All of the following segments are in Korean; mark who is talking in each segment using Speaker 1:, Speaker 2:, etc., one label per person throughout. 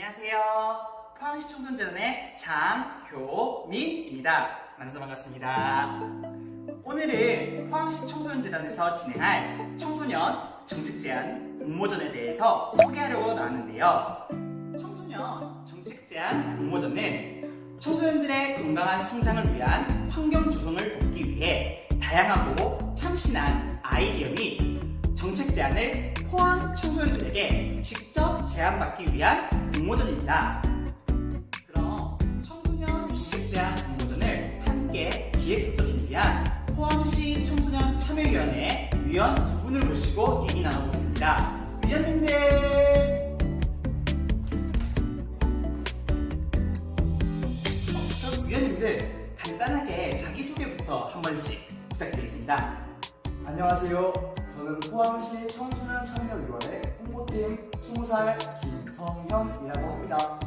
Speaker 1: 안녕하세요. 포항시 청소년재단의 장효민입니다. 만나서 반갑습니다. 오늘은 포항시 청소년재단에서 진행할 청소년 정책 제안 공모전에 대해서 소개하려고 나왔는데요. 청소년 정책 제안 공모전은 청소년들의 건강한 성장을 위한 환경 조성을 돕기 위해 다양하고 참신한 아이디어 및 정책 제안을 포항 청소년들에게 직접 제안받기 위한 공모전입니다. 그럼 청소년 제안 공모전을 함께 기획부터 준비한 포항시 청소년 참여위원회 위원 두 분을 모시고 얘기 나눠보겠습니다. 위원님들! 어, 위원님들 간단하게 자기소개부터 한 번씩 부탁드리겠습니다.
Speaker 2: 안녕하세요. 저는 포항시 청소년 참여위원회 홍보팀 20살 김 성현이라고 합니다.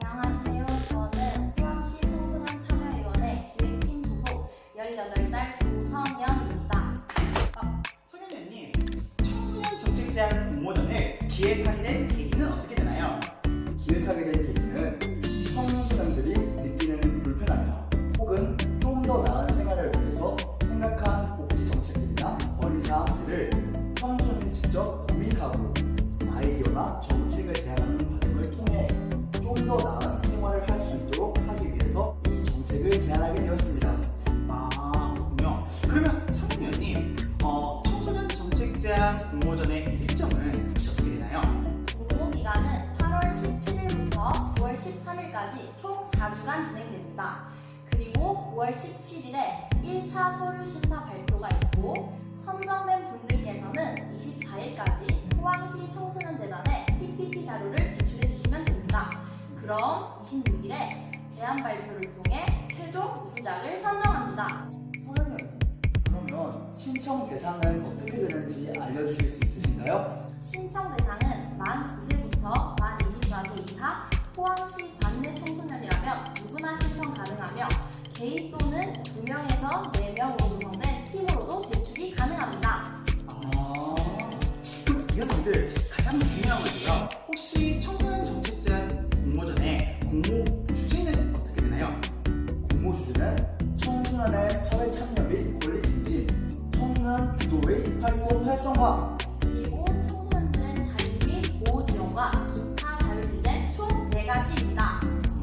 Speaker 3: 안녕하세요. 저는 포항시 청소년 참여위원회 기획팀 소속 18살 조성연입니다.
Speaker 1: 아, 소년님, 청소년 정책 제안 공모전을 기획하게 된 계기는 어떻게 되나요?
Speaker 2: 기획하게 된 계기
Speaker 1: 그러면 소년님, 어, 청소년 정책 제안 공모전의 일정은 혹시 어떻게 되나요?
Speaker 3: 공모 기간은 8월 17일부터 9월 13일까지 총 4주간 진행됩니다. 그리고 9월 17일에 1차 서류 심사 발표가 있고 선정된 분들께서는 24일까지 포항시 청소년재단에 PPT 자료를 제출해 주시면 됩니다. 그럼 26일에 제안 발표를 통해 최종 우수작을 선정합니다.
Speaker 2: 선생님, 그러면 신청 대상은 어떻게 되는지 알려주실 수 있으신가요?
Speaker 3: 신청 대상은 만 9세부터 만 24세 이하 포항시 관내 청소년이라면 누구나 신청 가능하며 개인 또는 2명에서 4명으로 구성된 팀으로도 제출이 가능합니다.
Speaker 1: 아, 그럼 위원님들 가장 중요한 건데요. 혹시 청
Speaker 2: 활성화,
Speaker 3: 그리고 청소년들의 자유 및 보호 지원과 기타 자유 주제 총 4가지입니다.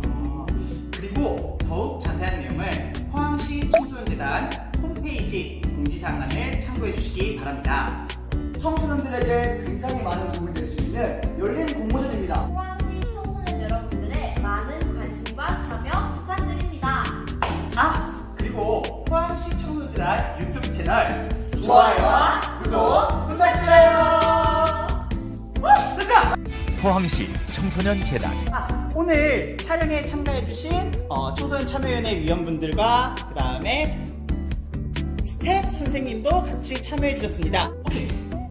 Speaker 1: 어, 그리고 더욱 자세한 내용을 포항시 청소년재단 홈페이지 공지사항란을 참고해 주시기 바랍니다.
Speaker 2: 청소년들에게 굉장히 많은 도움이 될 수 있는 열린 공모전입니다.
Speaker 3: 포항시 청소년 여러분들의 많은 관심과 참여 부탁드립니다.
Speaker 1: 아 그리고 포항시 청소년재단 유튜브 채널
Speaker 2: 좋아요와
Speaker 1: 구독
Speaker 4: 포항시 청소년재단
Speaker 1: 아, 오늘 촬영에 참가해주신 어, 청소년 참여위원회 위원분들과 그 다음에 스텝 선생님도 같이 참여해주셨습니다. 오케이.